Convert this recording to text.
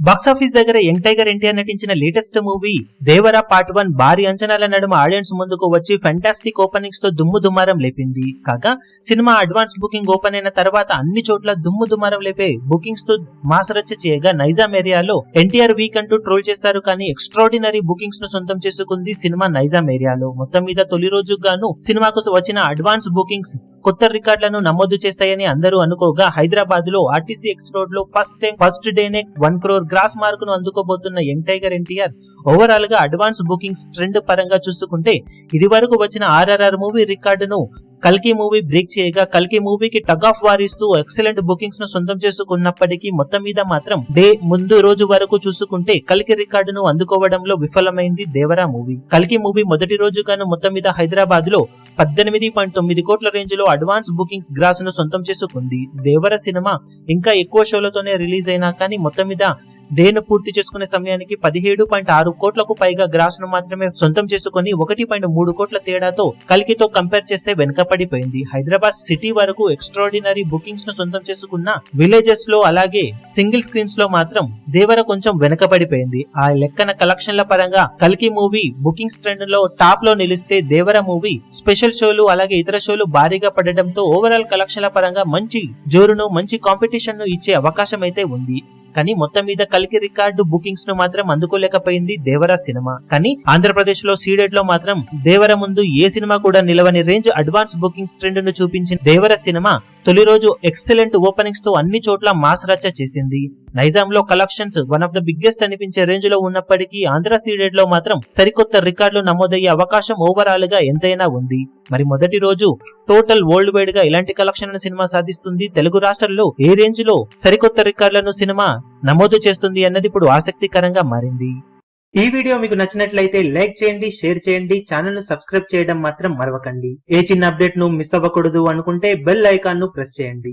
Box office దగ్గర young tiger NTR నటించిన latest movie Devara part one భారీ అంచనాల నడుమ ఆడియన్స్ ముందుకు వచ్చి ఫెంటాస్టిక్ ఓపెనింగ్స్తో దుమ్ము దుమారం లేపింది. కాగా సినిమా అడ్వాన్స్ బుకింగ్ ఓపెన్ అయిన తర్వాత అన్ని చోట్ల దుమ్ము దుమారం లేపే బుకింగ్స్తో మాసరచ్చ చేయగా నైజాం ఏరియాలో ఎన్టీఆర్ వీక్ అంటూ ట్రోల్ చేస్తారు కానీ ఎక్స్ట్రాడినరీ బుకింగ్స్ను సొంతం చేసుకుంది సినిమా నైజాం ఏరియాలో. మొత్తం మీద తొలి రోజు గాను సినిమాకు వచ్చిన అడ్వాన్స్ బుకింగ్స్ కొత్త రికార్డులను నమోదు చేస్తాయని అందరూ అనుకోగా హైదరాబాద్లో ఆర్టీసీ ఎక్స్ రోడ్లో ఫస్ట్ టైం ఫస్ట్ డేనే వన్ క్రోర్ గ్రాస్ మార్క్ను అందుకోబోతున్న యంగ్ టైగర్ ఎన్టీఆర్ ఓవరాల్గా అడ్వాన్స్ బుకింగ్స్ ట్రెండ్ పరంగా చూసుకుంటే ఇది వరకు వచ్చిన ఆర్ఆర్ఆర్ మూవీ రికార్డును కల్కి మూవీ బ్రేక్ చేయగా కల్కి మూవీకి టగ్ ఆఫ్ వారిస్తూ ఎక్సలెంట్ బుకింగ్స్ను సొంతం చేసుకున్నప్పటికీ మొత్తం మీద మాత్రం డే ముందు రోజు వరకు చూసుకుంటే కల్కి రికార్డును అందుకోవడంలో విఫలమైంది దేవరా మూవీ. కల్కి మూవీ మొదటి రోజు గాను మొత్తం మీద హైదరాబాద్లో పద్దెనిమిది పాయింట్ తొమ్మిది కోట్ల రేంజ్లో అడ్వాన్స్ బుకింగ్స్ గ్రాస్ను సొంతం చేసుకుంది. దేవర సినిమా ఇంకా ఎక్కువ షోలతోనే రిలీజ్ అయినా కానీ మొత్తం మీద డేను పూర్తి చేసుకునే సమయానికి పదిహేడు పాయింట్ ఆరు కోట్లకు పైగా గ్రాస్ను మాత్రమే సొంతం చేసుకుని ఒకటి పాయింట్ మూడు కోట్ల తేడాతో కలికితో కంపేర్ చేస్తే వెనుకపడిపోయింది హైదరాబాద్ సిటీ వరకు ఎక్స్ట్రాడినరీ బుకింగ్స్ను సొంతం చేసుకున్న విలేజెస్లో అలాగే సింగిల్ స్క్రీన్స్లో మాత్రం దేవర కొంచెం వెనుకబడిపోయింది. ఆ లెక్కన కలెక్షన్ల పరంగా కల్కి మూవీ బుకింగ్స్ ట్రెండ్లో టాప్లో నిలిస్తే దేవర మూవీ స్పెషల్ షోలు అలాగే ఇతర షోలు భారీగా పడడంతో ఓవరాల్ కలెక్షన్ల పరంగా మంచి జోరును మంచి కాంపిటీషన్ను ఇచ్చే అవకాశం అయితే ఉంది. కానీ మొత్తం మీద కలికి రికార్డు బుకింగ్స్ను మాత్రం అందుకోలేకపోయింది దేవర సినిమా. కానీ ఆంధ్రప్రదేశ్లో సీడెడ్లో మాత్రం దేవర ముందు ఏ సినిమా కూడా నిలవని రేంజ్ అడ్వాన్స్ బుకింగ్స్ ట్రెండ్ను చూపించిన దేవర సినిమా తొలి రోజు ఎక్సలెంట్ ఓపెనింగ్స్తో అన్ని చోట్ల మాస్ రచ్చ చేసింది. నైజాంలో collections one of the biggest అనిపించే రేంజ్లో ఉన్నప్పటికీ ఆంధ్ర సీడెడ్లో మాత్రం సరికొత్త రికార్డులు నమోదయ్యే అవకాశం ఓవరాల్గా ఎంతైనా ఉంది. మరి మొదటి రోజు టోటల్ వరల్డ్ వైడ్గా ఇలాంటి కలెక్షన్లను సినిమా సాధిస్తుంది తెలుగు రాష్ట్రాల్లో ఏ రేంజ్లో సరికొత్త రికార్డులను సినిమా నమోదు చేస్తుంది అన్నది ఇప్పుడు ఆసక్తికరంగా మారింది. ఈ వీడియో మీకు నచ్చినట్లయితే లైక్ చేయండి షేర్ చేయండి ఛానల్ను సబ్స్క్రైబ్ చేయడం మాత్రం మరవకండి. ఏ చిన్న అప్డేట్ను మిస్ అవ్వకూడదు అనుకుంటే బెల్ ఐకాన్ను ప్రెస్ చేయండి.